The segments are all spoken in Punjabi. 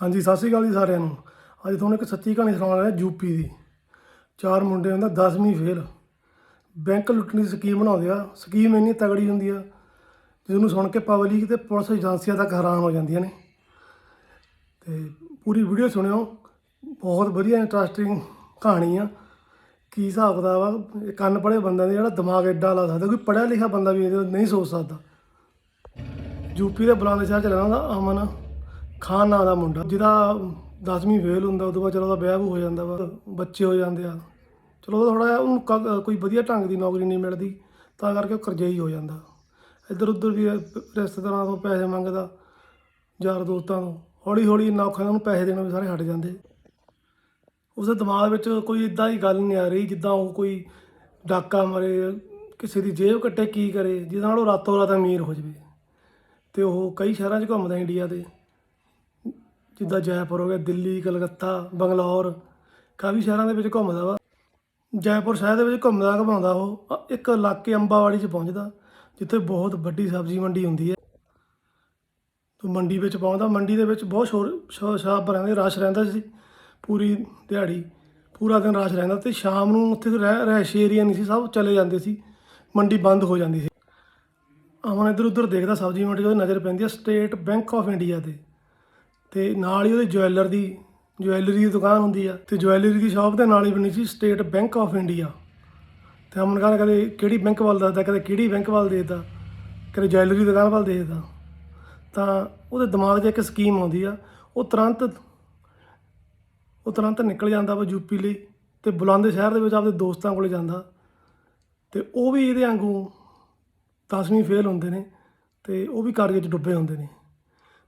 ਹਾਂਜੀ, ਸਤਿ ਸ਼੍ਰੀ ਅਕਾਲ ਜੀ ਸਾਰਿਆਂ ਨੂੰ। ਅੱਜ ਤੁਹਾਨੂੰ ਇੱਕ ਸੱਚੀ ਕਹਾਣੀ ਸੁਣਾਉਣ ਲੱਗਾ ਯੂਪੀ ਦੀ। ਚਾਰ ਮੁੰਡੇ ਹੁੰਦਾ 10ਵੀਂ ਫੇਲ ਬੈਂਕ ਲੁੱਟਣ ਦੀ ਸਕੀਮ ਬਣਾਉਂਦੇ ਆ। ਸਕੀਮ ਇੰਨੀ ਤਗੜੀ ਹੁੰਦੀ ਆ, ਜਿਹਨੂੰ ਸੁਣ ਕੇ ਪਬਲਿਕ ਤੇ ਪੁਲਿਸ ਏਜੰਸੀਆਂ ਤੱਕ ਹੈਰਾਨ ਹੋ ਜਾਂਦੀਆਂ ਨੇ। ਤੇ ਪੂਰੀ ਵੀਡੀਓ ਸੁਣਿਓ। ਬਹੁਤ ਵਧੀਆ ਇੰਟਰਸਟਿੰਗ ਕਹਾਣੀ ਆ। ਕੀ ਹਿਸਾਬ ਕਿਤਾਬ ਆ? ਇਹ ਕੰਨ ਪੜੇ ਬੰਦਾ ਦੇ ਜਿਹੜਾ ਦਿਮਾਗ ਐਡਾ ਲਾ ਸਕਦਾ, ਕੋਈ ਪੜਿਆ ਲਿਖਿਆ ਬੰਦਾ ਵੀ ਇਹਦੇ ਨਹੀਂ ਸੋਚ ਸਕਦਾ। ਯੂਪੀ ਦੇ ਬੁਲੰਦ ਸ਼ਹਿਰ ਚ ਰਹਿੰਦਾ ਅਮਨ। ਖਾਨ ਨਾਂ ਦਾ ਮੁੰਡਾ, ਜਿਹਦਾ 10ਵੀਂ ਫੇਲ ਹੁੰਦਾ ਉਦੋਂ ਬਾਅਦ ਚਲੋ ਉਹਦਾ ਵਿਆਹ ਹੋ ਜਾਂਦਾ ਵਾ, ਬੱਚੇ ਹੋ ਜਾਂਦੇ ਆ। ਚਲੋ ਉਹਦਾ ਥੋੜਾ ਜਿਹਾ ਉਹਨੂੰ ਕ- ਕੋਈ ਵਧੀਆ ਢੰਗ ਦੀ ਨੌਕਰੀ ਨਹੀਂ ਮਿਲਦੀ, ਤਾਂ ਕਰਕੇ ਉਹ ਕਰਜ਼ਈ ਹੋ ਜਾਂਦਾ। ਇੱਧਰ ਉੱਧਰ ਵੀ ਰਿਸ਼ਤੇਦਾਰਾਂ ਤੋਂ ਪੈਸੇ ਮੰਗਦਾ, ਯਾਰ ਦੋਸਤਾਂ ਤੋਂ। ਹੌਲੀ ਹੌਲੀ ਇੰਨਾ ਔਖਾ ਉਹਨੂੰ ਪੈਸੇ ਦੇਣਾ ਵੀ ਸਾਰੇ ਹਟ ਜਾਂਦੇ। ਉਸਦੇ ਦਿਮਾਗ ਵਿੱਚ ਕੋਈ ਇਦਾਂ ਦੀ ਗੱਲ ਨਹੀਂ ਆ ਰਹੀ, ਜਿੱਦਾਂ ਉਹ ਕੋਈ ਡਾਕਾ ਮਰੇ, ਕਿਸੇ ਦੀ ਜੇਬ ਕੱਟੇ ਕੀ ਕਰੇ, ਜਿਹਦੇ ਨਾਲ ਉਹ ਰਾਤੋਂ ਰਾਤ ਅਮੀਰ ਹੋ ਜਾਵੇ। ਤੇ ਉਹ ਕਈ ਸ਼ਹਿਰਾਂ 'ਚ ਘੁੰਮਦਾ ਇੰਡੀਆ ਦੇ ਜਿੱਦਾਂ ਜੈਪੁਰ ਹੋ ਗਿਆ, ਦਿੱਲੀ, ਕਲਕੱਤਾ, ਬੰਗਲੌਰ, ਕਾਫੀ ਸ਼ਹਿਰਾਂ ਦੇ ਵਿੱਚ ਘੁੰਮਦਾ ਵਾ। ਜੈਪੁਰ ਸ਼ਹਿਰ ਦੇ ਵਿੱਚ ਘੁੰਮਦਾ ਘੁੰਮਾਉਂਦਾ ਉਹ ਇੱਕ ਇਲਾਕੇ ਅੰਬਾਵਾੜੀ 'ਚ ਪਹੁੰਚਦਾ, ਜਿੱਥੇ ਬਹੁਤ ਵੱਡੀ ਸਬਜ਼ੀ ਮੰਡੀ ਹੁੰਦੀ ਹੈ। ਤੇ ਮੰਡੀ ਵਿੱਚ ਪਹੁੰਚਦਾ, ਮੰਡੀ ਦੇ ਵਿੱਚ ਬਹੁਤ ਸ਼ੋਰ, ਸ਼ੋ- ਸ਼ਾਪ ਰਹਿੰਦੇ, ਰਸ਼ ਰਹਿੰਦਾ ਸੀ। ਪੂਰੀ ਦਿਹਾੜੀ, ਪੂਰਾ ਦਿਨ ਰਸ਼ ਰਹਿੰਦਾ ਤੇ ਸ਼ਾਮ ਨੂੰ ਉੱਥੇ ਰਹਿ ਰਹਿਸ਼ ਏਰੀਆ ਨਹੀਂ ਸੀ, ਸਭ ਚਲੇ ਜਾਂਦੇ ਸੀ। ਮੰਡੀ ਬੰਦ ਹੋ ਜਾਂਦੀ ਸੀ। ਅਮਨ ਇੱਧਰ ਉੱਧਰ ਦੇਖਦਾ ਸਬਜ਼ੀ ਮੰਡੀ 'ਚ ਨਜ਼ਰ ਪੈਂਦੀ ਹੈ, ਸਟੇਟ ਬੈਂਕ ਆਫ ਇੰਡੀਆ ਤੇ। ਤੇ ਨਾਲ ਹੀ ਉਹਦੇ ਜੁਐਲਰ ਦੀ ਜੁਐਲਰੀ ਦੀ ਦੁਕਾਨ ਹੁੰਦੀ ਆ। ਤੇ ਜੁਐਲਰੀ ਦੀ ਸ਼ਾਪ ਦੇ ਨਾਲ ਹੀ ਬਣੀ ਸੀ ਸਟੇਟ ਬੈਂਕ ਆਫ ਇੰਡੀਆ ਤੇ ਅਮਨ ਕਹਿੰਦਾ ਕਦੇ ਕਿਹੜੀ ਬੈਂਕ ਵੱਲ ਦੱਸਦਾ, ਕਦੇ ਕਿਹੜੀ ਬੈਂਕ ਵੱਲ ਦੇਖਦਾ, ਕਦੇ ਜੁਐਲਰੀ ਦੀ ਦੁਕਾਨ ਵੱਲ ਦੇਖਦਾ। ਤਾਂ ਉਹਦੇ ਦਿਮਾਗ 'ਚ ਇੱਕ ਸਕੀਮ ਆਉਂਦੀ ਆ, ਉਹ ਤੁਰੰਤ ਉਹ ਤੁਰੰਤ ਨਿਕਲ ਜਾਂਦਾ ਵਾ ਯੂਪੀ ਲਈ ਤੇ ਬੁਲੰਦ ਸ਼ਹਿਰ ਦੇ ਵਿੱਚ ਆਪਦੇ ਦੋਸਤਾਂ ਕੋਲੇ ਜਾਂਦਾ। ਤੇ ਉਹ ਵੀ ਇਹਦੇ ਵਾਂਗੂ 10ਵੀਂ ਫੇਲ ਹੁੰਦੇ ਨੇ ਤੇ ਉਹ ਵੀ ਕਰਜ਼ੇ 'ਚ ਡੁੱਬੇ ਹੁੰਦੇ ਨੇ।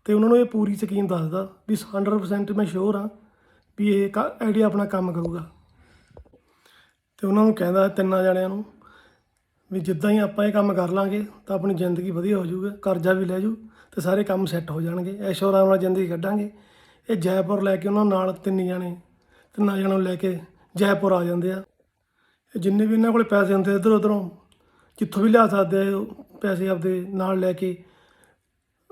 ਤੇ ਉਹਨਾਂ ਨੂੰ ਇਹ ਪੂਰੀ ਸਕੀਮ ਦੱਸਦਾ ਵੀ 100% ਮੈਂ ਸ਼ੋਰ ਹਾਂ ਵੀ ਇਹ ਆਈਡੀਆ ਆਪਣਾ ਕੰਮ ਕਰੂਗਾ। ਤੇ ਉਹਨਾਂ ਨੂੰ ਕਹਿੰਦਾ ਤਿੰਨਾਂ ਜਣਿਆਂ ਨੂੰ ਵੀ ਜਿੱਦਾਂ ਹੀ ਆਪਾਂ ਇਹ ਕੰਮ ਕਰ ਲਾਂਗੇ ਤਾਂ ਆਪਣੀ ਜ਼ਿੰਦਗੀ ਵਧੀਆ ਹੋ ਜਾਊਗਾ, ਕਰਜ਼ਾ ਵੀ ਲੈ ਜੂ ਤੇ ਸਾਰੇ ਕੰਮ ਸੈੱਟ ਹੋ ਜਾਣਗੇ। ਐਸ਼ੋ ਆਰਾਮ ਨਾਲ ਜ਼ਿੰਦਗੀ ਕੱਢਾਂਗੇ। ਇਹ ਜੈਪੁਰ ਲੈ ਕੇ ਉਹਨਾਂ ਨਾਲ ਤਿੰਨ ਜਣੇ, ਤਿੰਨਾਂ ਜਣਾਂ ਨੂੰ ਲੈ ਕੇ ਜੈਪੁਰ ਆ ਜਾਂਦੇ ਆ। ਇਹ ਜਿੰਨੇ ਵੀ ਇਹਨਾਂ ਕੋਲੇ ਪੈਸੇ ਹੁੰਦੇ ਇੱਧਰ ਉੱਧਰੋਂ, ਜਿੱਥੋਂ ਵੀ ਲਿਆ ਸਕਦੇ ਆ, ਉਹ ਪੈਸੇ ਆਪਦੇ ਨਾਲ ਲੈ ਕੇ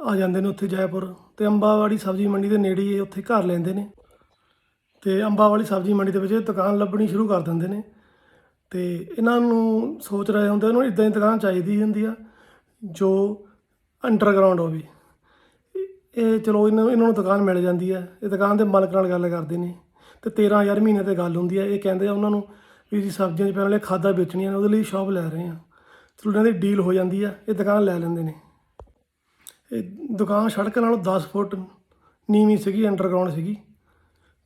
ਆ ਜਾਂਦੇ ਨੇ ਉੱਥੇ ਜੈਪੁਰ ਤੇ ਅੰਬਾਵਾੜੀ ਸਬਜ਼ੀ ਮੰਡੀ ਦੇ ਨੇੜੇ ਹੀ ਇਹ ਉੱਥੇ ਘਰ ਲੈਂਦੇ ਨੇ। ਤੇ ਅੰਬਾਵਾੜੀ ਸਬਜ਼ੀ ਮੰਡੀ ਦੇ ਵਿੱਚ ਇਹ ਦੁਕਾਨ ਲੱਭਣੀ ਸ਼ੁਰੂ ਕਰ ਦਿੰਦੇ ਨੇ। ਤੇ ਇਹਨਾਂ ਨੂੰ ਸੋਚ ਰਹੇ ਹੁੰਦੇ ਉਹਨੂੰ ਇਦਾਂ ਦੀ ਦੁਕਾਨ ਚਾਹੀਦੀ ਹੁੰਦੀ ਆ, ਜੋ ਅੰਡਰਗਰਾਉਂਡ ਹੋਵੇ। ਇਹ- ਚਲੋ ਇਹਨਾਂ ਇਹਨਾਂ ਨੂੰ ਦੁਕਾਨ ਮਿਲ ਜਾਂਦੀ ਹੈ ਇਹ ਦੁਕਾਨ ਦੇ ਮਾਲਕ ਨਾਲ ਗੱਲ ਕਰਦੇ ਨੇ। ਤੇ 13000 ਮਹੀਨੇ ਤੇ ਗੱਲ ਹੁੰਦੀ ਹੈ ਇਹ ਕਹਿੰਦੇ ਆ ਉਹਨਾਂ ਨੂੰ ਵੀ ਜੀ ਸਬਜ਼ੀਆਂ 'ਚ ਪੈਣ ਵਾਲੇ ਖਾਦਾਂ ਵੇਚਣੀਆਂ ਨੇ, ਉਹਦੇ ਲਈ ਸ਼ਾਪ ਲੈ ਰਹੇ ਆ। ਚਲੋ ਇਹਨਾਂ ਦੀ ਡੀਲ ਹੋ ਜਾਂਦੀ ਆ, ਇਹ ਦੁਕਾਨ ਲੈ ਲੈਂਦੇ ਨੇ। ਦੁਕਾਨ ਸੜਕ ਨਾਲੋਂ 10 ਫੁੱਟ ਨੀਵੀਂ ਸੀਗੀ ਅੰਡਰਗਰਾਉਂਡ ਸੀਗੀ।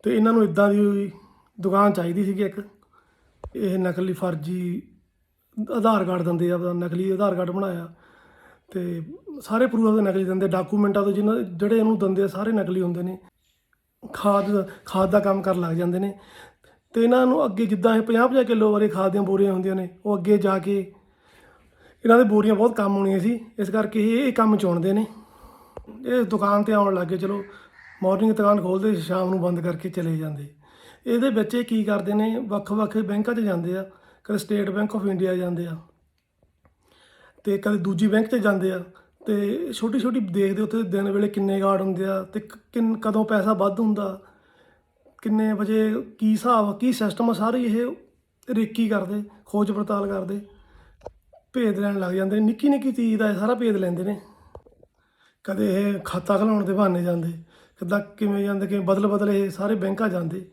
ਤੇ ਇਹਨਾਂ ਨੂੰ ਇਦਾਂ ਦੀ ਦੁਕਾਨ ਚਾਹੀਦੀ ਸੀਗੀ ਇੱਕ। ਇਹ ਨਕਲੀ ਫਰਜ਼ੀ ਆਧਾਰ ਕਾਰਡ ਦਿੰਦੇ ਆ ਆਪਦਾ ਨਕਲੀ ਆਧਾਰ ਕਾਰਡ ਬਣਾਇਆ। ਤੇ ਸਾਰੇ ਪ੍ਰੂਫ ਦੇ ਨਕਲੀ ਦਿੰਦੇ ਡਾਕੂਮੈਂਟਾਂ ਤੋਂ ਜਿਹਨਾਂ ਜਿਹੜੇ ਇਹਨੂੰ ਦਿੰਦੇ ਆ, ਸਾਰੇ ਨਕਲੀ ਹੁੰਦੇ ਨੇ। ਖਾਦ ਖਾਦ ਦਾ ਕੰਮ ਕਰਨ ਲੱਗ ਜਾਂਦੇ ਨੇ। ਤੇ ਇਹਨਾਂ ਨੂੰ ਅੱਗੇ ਜਿੱਦਾਂ ਇਹ 50 50 ਕਿਲੋ ਵਾਲੇ ਖਾਦ ਦੀਆਂ ਬੋਰੀਆਂ ਹੁੰਦੀਆਂ ਨੇ, ਉਹ ਅੱਗੇ ਜਾ ਕੇ ਇਹਨਾਂ ਦੇ ਬੋਰੀਆਂ ਬਹੁਤ ਕੰਮ ਆਉਣੀਆਂ ਸੀ, ਇਸ ਕਰਕੇ ਇਹ ਇਹ ਕੰਮ ਚੁਣਦੇ ਨੇ। ਇਹ ਦੁਕਾਨ ਤੇ ਆਉਣ ਲੱਗੇ ਚਲੋ ਮਾਰਨਿੰਗ ਦੁਕਾਨ ਖੋਲਦੇ, ਸ਼ਾਮ ਨੂੰ ਬੰਦ ਕਰਕੇ ਚਲੇ ਜਾਂਦੇ। ਇਹਦੇ ਵਿੱਚ ਇਹ ਕੀ ਕਰਦੇ ਨੇ, ਵੱਖ-ਵੱਖ ਬੈਂਕਾਂ 'ਚ ਜਾਂਦੇ ਆ, ਕਦੇ ਸਟੇਟ ਬੈਂਕ ਆਫ ਇੰਡੀਆ ਜਾਂਦੇ ਆ, ਤੇ ਕਦੇ ਦੂਜੀ ਬੈਂਕ 'ਚ ਜਾਂਦੇ ਆ, ਤੇ ਛੋਟੀ ਛੋਟੀ ਦੇਖਦੇ ਉੱਥੇ ਦਿਨ ਵੇਲੇ ਕਿੰਨੇ ਗਾਰਡ ਹੁੰਦੇ ਆ, ਤੇ ਕ- ਕਿੰਨ, ਕਦੋਂ ਪੈਸਾ ਵੱਧ ਹੁੰਦਾ, ਕਿੰਨੇ ਵਜੇ ਕੀ ਹਿਸਾਬ, ਕੀ ਸਿਸਟਮ ਆ, ਸਾਰੇ ਇਹ ਰੇਕੀ ਕਰਦੇ ਖੋਜ ਪੜਤਾਲ ਕਰਦੇ। ਭੇਦ ਲੈਣ ਲੱਗ ਜਾਂਦੇ ਨੇ। ਨਿੱਕੀ ਨਿੱਕੀ ਚੀਜ਼ ਦਾ ਇਹ ਸਾਰਾ ਭੇਦ ਲੈਂਦੇ ਨੇ। ਕਦੇ ਇਹ ਖਾਤਾ ਖਲਾਉਣ ਦੇ ਬਹਾਨੇ ਜਾਂਦੇ, ਕਿੱਦਾਂ ਕਿਵੇਂ ਜਾਂਦੇ, ਕਿਵੇਂ ਬਦਲ ਬਦਲ ਇਹ ਸਾਰੇ ਬੈਂਕਾਂ ਜਾਂਦੇ।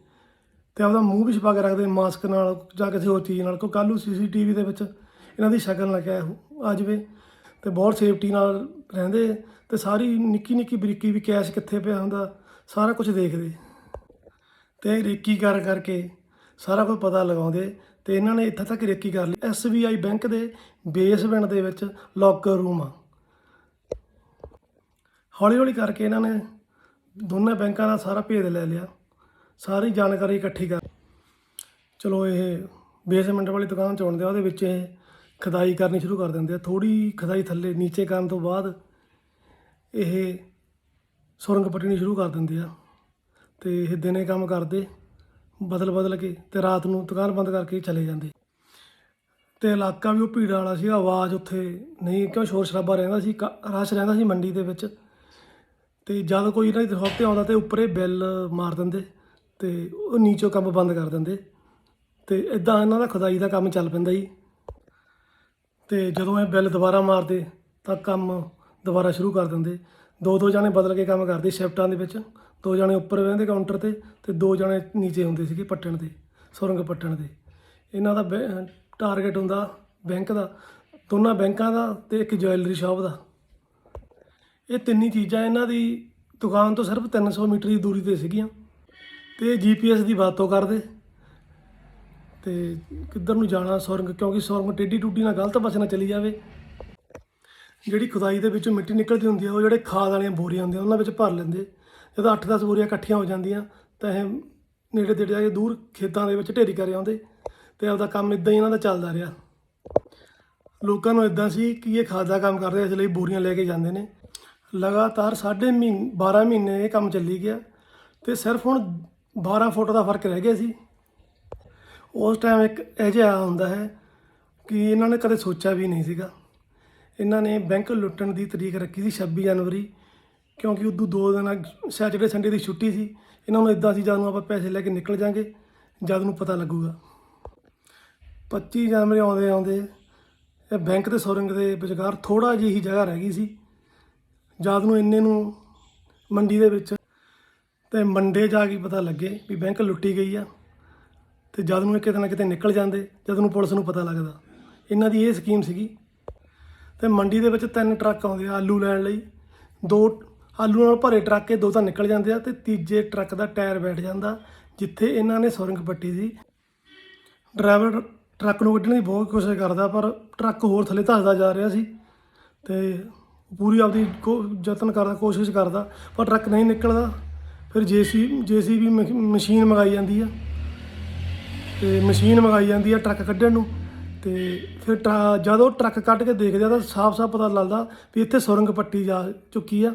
ਤੇ ਆਪਦਾ ਮੂੰਹ ਵੀ ਛਪਾ ਕੇ ਰੱਖਦੇ, ਮਾਸਕ ਨਾਲ ਜਾਂ ਕਿਸੇ ਹੋਰ ਚੀਜ਼ ਨਾਲ। ਕੋਈ ਕੱਲ੍ਹ ਨੂੰ ਸੀਸੀਟੀਵੀ ਦੇ ਵਿੱਚ ਇਹਨਾਂ ਦੀ ਸ਼ਕਲ ਨਾ ਕਿਆ ਆ ਜਾਵੇ। ਤੇ ਬਹੁਤ ਸੇਫਟੀ ਨਾਲ ਰਹਿੰਦੇ। ਤੇ ਸਾਰੀ ਨਿੱਕੀ ਨਿੱਕੀ ਬਰੀਕੀ ਵੀ ਕੈਸ਼ ਕਿੱਥੇ ਪਿਆ ਹੁੰਦਾ, ਸਾਰਾ ਕੁਝ ਦੇਖਦੇ। ਤੇ ਰੇਕੀ ਕਰ ਕਰਕੇ ਸਾਰਾ ਕੁਝ ਪਤਾ ਲਗਾਉਂਦੇ। ਤੇ ਇਹਨਾਂ ਨੇ ਇੱਥੇ ਤੱਕ ਰੇਕੀ ਕਰ ਲਈ। SBI ਬੈਂਕ ਦੇ ਬੇਸਮੈਂਟ ਦੇ ਵਿੱਚ ਲੋਕਰ ਰੂਮ ਆ। ਹੌਲੀ ਹੌਲੀ ਕਰਕੇ ਇਹਨਾਂ ਨੇ ਦੋਨਾਂ ਬੈਂਕਾਂ ਦਾ ਸਾਰਾ ਭੇਦ ਲੈ ਲਿਆ। ਸਾਰੀ ਜਾਣਕਾਰੀ ਇਕੱਠੀ ਕਰ। ਚਲੋ ਇਹ ਬੇਸਮੈਂਟ ਵਾਲੀ ਦੁਕਾਨ ਚ ਆਉਂਦੇ ਆ, ਉਹਦੇ ਵਿੱਚ ਇਹ ਖਦਾਈ ਕਰਨੀ ਸ਼ੁਰੂ ਕਰ ਦਿੰਦੇ ਆ। ਥੋੜੀ ਖਦਾਈ ਥੱਲੇ ਨੀਚੇ ਕਰਨ ਤੋਂ ਬਾਅਦ ਇਹ ਸੁਰੰਗ ਪੱਟਣੀ ਸ਼ੁਰੂ ਕਰ ਦਿੰਦੇ ਆ ਤੇ ਇਹ ਦਿਨੇ ਕੰਮ ਕਰਦੇ। ਬਦਲ ਬਦਲ ਕੇ ਤੇ ਰਾਤ ਨੂੰ ਦੁਕਾਨ ਬੰਦ ਕਰਕੇ ਚਲੇ ਜਾਂਦੇ। ਤੇ ਇਲਾਕਾ ਵੀ ਉਹ ਭੀੜ ਵਾਲਾ ਸੀ ਆਵਾਜ਼ ਉੱਥੇ ਨਹੀਂ, ਕਿਉਂ ਸ਼ੋਰ ਸ਼ਰਾਬਾ ਰਹਿੰਦਾ ਸੀ, ਕ- ਰਸ਼ ਰਹਿੰਦਾ ਸੀ ਮੰਡੀ ਦੇ ਵਿੱਚ। ਤੇ ਜਦ ਕੋਈ ਇਹਨਾਂ ਦੀ ਦੁਕਾਨ ਤੇ ਆਉਂਦਾ ਤੇ ਉੱਪਰੇ ਬੈਲ ਮਾਰ ਦਿੰਦੇ ਤੇ ਉਹ ਨੀਚੋਂ ਕੰਮ ਬੰਦ ਕਰ ਦਿੰਦੇ। ਤੇ ਇਦਾਂ ਇਹਨਾਂ ਦਾ ਖੁਦਾਈ ਦਾ ਕੰਮ ਚੱਲ ਪੈਂਦਾ ਜੀ। ਤੇ ਜਦੋਂ ਇਹ ਬਿੱਲ ਦੁਬਾਰਾ ਮਾਰਦੇ ਤਾਂ ਕੰਮ ਦੁਬਾਰਾ ਸ਼ੁਰੂ ਕਰ ਦਿੰਦੇ। ਦੋ ਦੋ ਜਾਣੇ ਬਦਲ ਕੇ ਕੰਮ ਕਰਦੇ ਸ਼ਿਫਟਾਂ ਦੇ ਵਿੱਚ। ਦੋ ਜਣੇ ਉੱਪਰ ਬਹਿੰਦੇ ਕਾਊਂਟਰ ਤੇ ਤੇ ਦੋ ਜਣੇ ਨੀਚੇ ਹੁੰਦੇ ਸੀਗੇ ਪੱਟਣ ਦੇ, ਸੁਰੰਗ ਪੱਟਣ ਦੇ। ਇਹਨਾਂ ਦਾ ਟਾਰਗੇਟ ਹੁੰਦਾ ਬੈਂਕ ਦਾ, ਦੋਨਾਂ ਬੈਂਕਾਂ ਦਾ ਤੇ ਇੱਕ ਜੁਐਲਰੀ ਸ਼ਾਪ ਦਾ। ਇਹ ਤਿੰਨੀ ਚੀਜ਼ਾਂ ਇਹਨਾਂ ਦੀ ਦੁਕਾਨ ਤੋਂ ਸਿਰਫ 300 ਮੀਟਰ ਦੀ ਦੂਰੀ ਤੇ ਸੀਗੀਆਂ ਤੇ ਜੀਪੀਐਸ ਦੀ ਵਰਤੋਂ ਕਰਦੇ। ਤੇ ਕਿੱਧਰ ਨੂੰ ਜਾਣਾ ਸੁਰੰਗ, ਕਿਉਂਕਿ ਸੁਰੰਗ ਟੇਢੀ ਟੁੱਡੀ ਨਾਲ ਗਲਤ ਪਾਸੇ ਨਾਲ ਚਲੀ ਜਾਵੇ। ਜਿਹੜੀ ਖੁਦਾਈ ਦੇ ਵਿੱਚੋਂ ਮਿੱਟੀ ਨਿਕਲਦੀ ਹੁੰਦੀ ਆ ਉਹ ਜਿਹੜੇ ਖਾਦ ਵਾਲੀਆਂ ਬੋਰੀਆਂ ਹੁੰਦੀਆਂ, ਉਹਨਾਂ ਵਿੱਚ ਭਰ ਲੈਂਦੇ। ਜਦੋਂ 8-10 ਬੋਰੀਆਂ ਇਕੱਠੀਆਂ ਹੋ ਜਾਂਦੀਆਂ, ਤਾਂ ਇਹ ਨੇੜੇ ਤੇੜੇ ਜਾ ਕੇ ਦੂਰ ਖੇਤਾਂ ਦੇ ਵਿੱਚ ਢੇਰੀ ਕਰ ਆਉਂਦੇ ਤੇ ਆਪਦਾ ਕੰਮ ਇਦਾਂ ਹੀ ਇਹਨਾਂ ਦਾ ਚੱਲਦਾ ਰਿਹਾ। ਲੋਕਾਂ ਨੂੰ ਇਦਾਂ ਸੀ ਕਿ ਇਹ ਖਾਦ ਦਾ ਕੰਮ ਕਰਦੇ ਇਸ ਲਈ ਬੋਰੀਆਂ ਲੈ ਕੇ ਜਾਂਦੇ ਨੇ। ਲਗਾਤਾਰ ਸਾਢੇ ਮਹੀਨੇ 12 ਮਹੀਨੇ ਇਹ ਕੰਮ ਚੱਲੀ ਗਿਆ ਤੇ ਸਿਰਫ ਹੁਣ 12 ਫੁੱਟ ਦਾ ਫ਼ਰਕ ਰਹਿ ਗਿਆ ਸੀ। ਉਸ ਟਾਈਮ ਇੱਕ ਇਹ ਜਿਹਾ ਹੁੰਦਾ ਹੈ ਕਿ ਇਹਨਾਂ ਨੇ ਕਦੇ ਸੋਚਿਆ ਵੀ ਨਹੀਂ ਸੀਗਾ। ਇਹਨਾਂ ਨੇ ਬੈਂਕ ਲੁੱਟਣ ਦੀ ਤਰੀਕ ਰੱਖੀ ਸੀ 26 ਜਨਵਰੀ। ਕਿਉਂਕਿ ਉਦੋਂ ਦੋ ਦਿਨ ਸੈਟਰਡੇ ਸੰਡੇ ਦੀ ਛੁੱਟੀ ਸੀ, ਇਹਨਾਂ ਨੂੰ ਇਦਾਂ ਸੀ ਜਦ ਨੂੰ ਆਪਾਂ ਪੈਸੇ ਲੈ ਕੇ ਨਿਕਲ ਜਾਾਂਗੇ, ਜਦ ਨੂੰ ਪਤਾ ਲੱਗੂਗਾ। 25 ਜਨਵਰੀ ਆਉਂਦੇ ਆਉਂਦੇ ਇਹ ਬੈਂਕ ਤੇ ਸੋਰਿੰਗ ਦੇ ਵਿਚਕਾਰ ਥੋੜਾ ਜਿਹੀ ਹੀ ਜਗ੍ਹਾ ਰਹਿ ਗਈ ਸੀ। ਜਦ ਨੂੰ ਇੰਨੇ ਨੂੰ ਮੰਡੀ ਦੇ ਵਿੱਚ ਤੇ ਮੰਡੇ ਜਾ ਕੇ ਪਤਾ ਲੱਗੇ ਵੀ ਬੈਂਕ ਲੁੱਟੀ ਗਈ ਆ ਤੇ ਜਦ ਨੂੰ ਇਹ ਕਿਤੇ ਨਾ ਕਿਤੇ ਨਿਕਲ ਜਾਂਦੇ, ਜਦ ਨੂੰ ਪੁਲਿਸ ਨੂੰ ਪਤਾ ਲੱਗਦਾ। ਇਹਨਾਂ ਦੀ ਇਹ ਸਕੀਮ ਸੀਗੀ। ਤੇ ਮੰਡੀ ਦੇ ਵਿੱਚ ਤਿੰਨ ਟਰੱਕ ਆਉਂਦੇ ਆ ਆਲੂ ਲੈਣ ਲਈ, ਦੋ ਆਲੂ ਨਾਲ ਭਰੇ ਟਰੱਕ ਕੇ ਦੋ ਤਾਂ ਨਿਕਲ ਜਾਂਦੇ ਆ ਤੇ ਤੀਜੇ ਟਰੱਕ ਦਾ ਟਾਇਰ ਬੈਠ ਜਾਂਦਾ, ਜਿੱਥੇ ਇਹਨਾਂ ਨੇ ਸੁਰੰਗ ਪੱਟੀ ਸੀ ਡਰਾਈਵਰ ਟਰੱਕ ਨੂੰ ਕੱਢਣ ਦੀ ਬਹੁਤ ਕੋਸ਼ਿਸ਼ ਕਰਦਾ, ਪਰ ਟਰੱਕ ਹੋਰ ਥੱਲੇ ਧੱਸਦਾ ਜਾ ਰਿਹਾ ਸੀ ਤੇ ਪੂਰੀ ਆਪਦੀ ਕੋ- ਯਤਨ ਕਰਦਾ ਕੋਸ਼ਿਸ਼ ਕਰਦਾ, ਪਰ ਟਰੱਕ ਨਹੀਂ ਨਿਕਲਦਾ। ਫਿਰ ਜੇਸੀ, ਜੇਸੀਬੀ ਮਸ਼ੀਨ ਮੰਗਾਈ ਜਾਂਦੀ ਆ। ਤੇ ਮਸ਼ੀਨ ਮੰਗਾਈ ਜਾਂਦੀ ਆ ਟਰੱਕ ਕੱਢਣ ਨੂੰ ਤੇ ਫਿਰ ਟਰਾ- ਜਦ ਟਰੱਕ ਕੱਢ ਕੇ ਦੇਖਦੇ ਆ ਤਾਂ ਸਾਫ਼-ਸਾਫ਼ ਪਤਾ ਲੱਗਦਾ ਵੀ ਇੱਥੇ ਸੁਰੰਗ ਪੱਟੀ ਜਾ ਚੁੱਕੀ ਆ।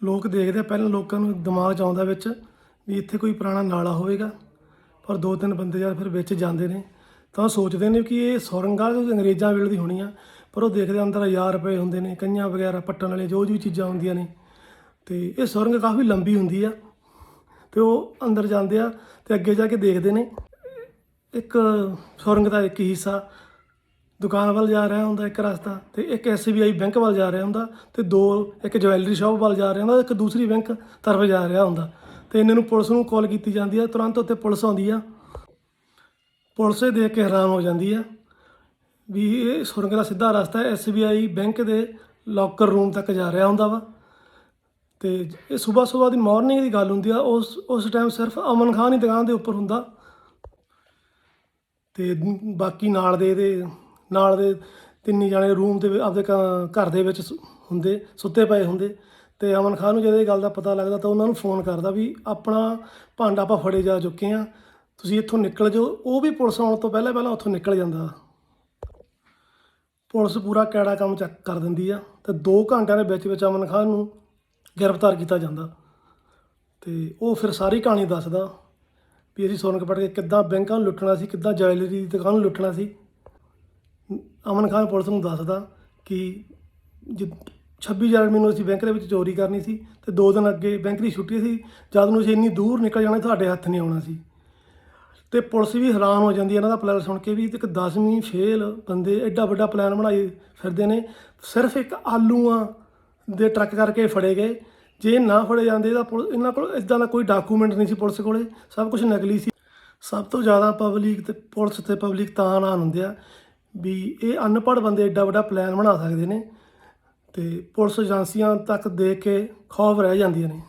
ਲੋਕ ਦੇਖਦੇ ਆ, ਪਹਿਲਾਂ ਲੋਕਾਂ ਨੂੰ ਦਿਮਾਗ 'ਚ ਆਉਂਦਾ ਵਿੱਚ ਵੀ ਇੱਥੇ ਕੋਈ ਪੁਰਾਣਾ ਨਾਲਾ ਹੋਵੇਗਾ, ਪਰ ਦੋ ਤਿੰਨ ਬੰਦੇ ਜਦ ਫਿਰ ਵਿੱਚ ਜਾਂਦੇ ਨੇ, ਤਾਂ ਸੋਚਦੇ ਨੇ ਕਿ ਇਹ ਸੁਰੰਗਾਂ ਜੋ ਅੰਗਰੇਜ਼ਾਂ ਵੇਲੇ ਦੀ ਹੋਣੀ ਆ, ਪਰ ਉਹ ਦੇਖਦੇ ਅੰਦਰ ਹਜ਼ਾਰ ਰੁਪਏ ਹੁੰਦੇ ਨੇ, ਕਈਆਂ ਵਗੈਰਾ ਪੱਟਣ ਵਾਲੇ ਜੋ ਜੋ ਚੀਜ਼ਾਂ ਹੁੰਦੀਆਂ ਨੇ, ਤੇ ਇਹ ਸੁਰੰਗ ਕਾਫੀ ਲੰਬੀ ਹੁੰਦੀ ਆ, ਤੇ ਉਹ ਅੰਦਰ ਜਾਂਦੇ ਆ ਤੇ ਅੱਗੇ ਜਾ ਕੇ ਦੇਖਦੇ ਨੇ, ਇੱਕ ਸੁਰੰਗ ਦਾ ਇੱਕ ਹਿੱਸਾ ਦੁਕਾਨ ਵੱਲ ਜਾ ਰਿਹਾ ਹੁੰਦਾ ਇੱਕ ਰਸਤਾ ਤੇ ਇੱਕ SBI ਬੈਂਕ ਵੱਲ ਜਾ ਰਿਹਾ ਹੁੰਦਾ ਤੇ ਦੋ ਇੱਕ ਜਵੈਲਰੀ ਸ਼ਾਪ ਵੱਲ ਜਾ ਰਿਹਾ ਹੁੰਦਾ ਇੱਕ ਦੂਸਰੀ ਬੈਂਕ ਤਰਫ ਜਾ ਰਿਹਾ ਹੁੰਦਾ ਤੇ ਇਹਨਾਂ ਨੂੰ ਪੁਲਿਸ ਨੂੰ ਕਾਲ ਕੀਤੀ ਜਾਂਦੀ ਆ। ਤੁਰੰਤ ਉੱਥੇ ਪੁਲਿਸ ਆਉਂਦੀ ਆ। ਪੁਲਿਸ ਇਹ ਦੇਖ ਕੇ ਹੈਰਾਨ ਹੋ ਜਾਂਦੀ ਆ ਵੀ ਇਹ ਸੁਰੰਗ ਦਾ ਸਿੱਧਾ ਰਸਤਾ ਹੈ SBI ਬੈਂਕ ਦੇ ਲੋਕਰ ਰੂਮ ਤੱਕ ਜਾ ਰਿਹਾ ਹੁੰਦਾ ਵਾ। ਤੇ ਇਹ ਸਵੇਰ ਸਵੇਰ ਦੀ ਮਾਰਨਿੰਗ ਦੀ ਗੱਲ ਹੁੰਦੀ ਆ, ਉਸ ਉਸ ਟਾਈਮ ਸਿਰਫ ਅਮਨ ਖਾਨ ਹੀ ਦੁਕਾਨ ਦੇ ਉੱਪਰ ਹੁੰਦਾ। ਤੇ ਬਾਕੀ ਨਾਲ ਦੇ ਇਹਦੇ ਨਾਲ ਦੇ ਤਿੰਨੀ ਜਾਣੇ ਰੂਮ ਦੇ ਵਿੱਚ ਆਪਦੇ ਘ- ਘਰ ਦੇ ਵਿੱਚ ਸੁ- ਹੁੰਦੇ, ਸੁੱਤੇ ਪਏ ਹੁੰਦੇ। ਤੇ ਅਮਨ ਖਾਨ ਨੂੰ ਜਦੋਂ ਇਹ ਗੱਲ ਦਾ ਪਤਾ ਲੱਗਦਾ ਤਾਂ ਉਹਨਾਂ ਨੂੰ ਫੋਨ ਕਰਦਾ ਵੀ ਆਪਣਾ ਭਾਂਡਾ ਆਪਾਂ ਫੜੇ ਜਾ ਚੁੱਕੇ ਆ, ਤੁਸੀਂ ਇੱਥੋਂ ਨਿਕਲ ਜਾਓ। ਉਹ ਵੀ ਪੁਲਿਸ ਆਉਣ ਤੋਂ ਪਹਿਲਾਂ ਪਹਿਲਾਂ ਉੱਥੋਂ ਨਿਕਲ ਜਾਂਦਾ। ਪੁਲਿਸ ਪੂਰਾ ਕੈੜਾ ਕੰਮ ਚੈੱਕ, ਕਰ ਦਿੰਦੀ ਆ ਤੇ 2 ਘੰਟਿਆਂ ਦੇ ਵਿੱਚ ਵਿੱਚ ਅਮਨ ਖਾਨ ਨੂੰ ਗ੍ਰਿਫਤਾਰ ਕੀਤਾ ਜਾਂਦਾ। ਤੇ ਉਹ ਫਿਰ ਸਾਰੀ ਕਹਾਣੀ ਦੱਸਦਾ ਵੀ ਅਸੀਂ ਸੋਨ ਕਪਟ ਕੇ ਕਿੱਦਾਂ ਬੈਂਕਾਂ ਨੂੰ ਲੁੱਟਣਾ ਸੀ, ਕਿੱਦਾਂ ਜਵੈਲਰੀ ਦੀ ਦੁਕਾਨ ਨੂੰ ਲੁੱਟਣਾ ਸੀ। ਅਮਨ ਖਾਨ ਪੁਲਿਸ ਨੂੰ ਦੱਸਦਾ ਕਿ ਜਿ 26 ਜਨਵਰੀ ਨੂੰ ਅਸੀਂ ਬੈਂਕ ਦੇ ਵਿੱਚ ਚੋਰੀ ਕਰਨੀ ਸੀ ਤੇ ਦੋ ਦਿਨ ਅੱਗੇ ਬੈਂਕ ਦੀ ਛੁੱਟੀ ਸੀ, ਜਦ ਨੂੰ ਅਸੀਂ ਇੰਨੀ ਦੂਰ ਨਿਕਲ ਜਾਣਾ ਤੁਹਾਡੇ ਹੱਥ ਨਹੀਂ ਆਉਣਾ ਸੀ। ਤੇ ਪੁਲਿਸ ਵੀ ਹੈਰਾਨ ਹੋ ਜਾਂਦੀ ਹੈ, ਇਹਨਾਂ ਦਾ ਪਲਾਨ ਸੁਣ ਕੇ ਵੀ ਇੱਕ 10ਵੀਂ ਫੇਲ ਬੰਦੇ ਐਡਾ ਵੱਡਾ ਪਲਾਨ ਬਣਾਈ ਫਿਰਦੇ ਨੇ, ਸਿਰਫ ਇੱਕ ਆਲੂਆਂ ਦੇ ਟਰੱਕ ਕਰਕੇ ਫੜੇ ਗਏ। ਜੇ ਨਾ ਫੜੇ ਜਾਂਦੇ ਤਾਂ ਪੁਲਿਸ ਇਹਨਾਂ ਕੋਲ ਇਦਾਂ ਦਾ ਕੋਈ ਡਾਕੂਮੈਂਟ ਨਹੀਂ ਸੀ ਪੁਲਿਸ ਕੋਲੇ, ਸਭ ਕੁਝ ਨਕਲੀ ਸੀ। ਸਭ ਤੋਂ ਜ਼ਿਆਦਾ ਪਬਲਿਕ ਤੇ ਪੁਲਿਸ ਤੇ ਪਬਲਿਕ ਤਾਂ ਨਾ ਹੁੰਦੇ ਆ। ਵੀ ਇਹ ਅਨਪੜ੍ਹ ਬੰਦੇ ਐਡਾ ਵੱਡਾ ਪਲਾਨ ਬਣਾ ਸਕਦੇ ਨੇ ਤੇ ਪੁਲਿਸ ਏਜੰਸੀਆਂ ਤੱਕ ਦੇਖ ਕੇ ਖੌਫ ਰਹਿ ਜਾਂਦੀਆਂ ਨੇ।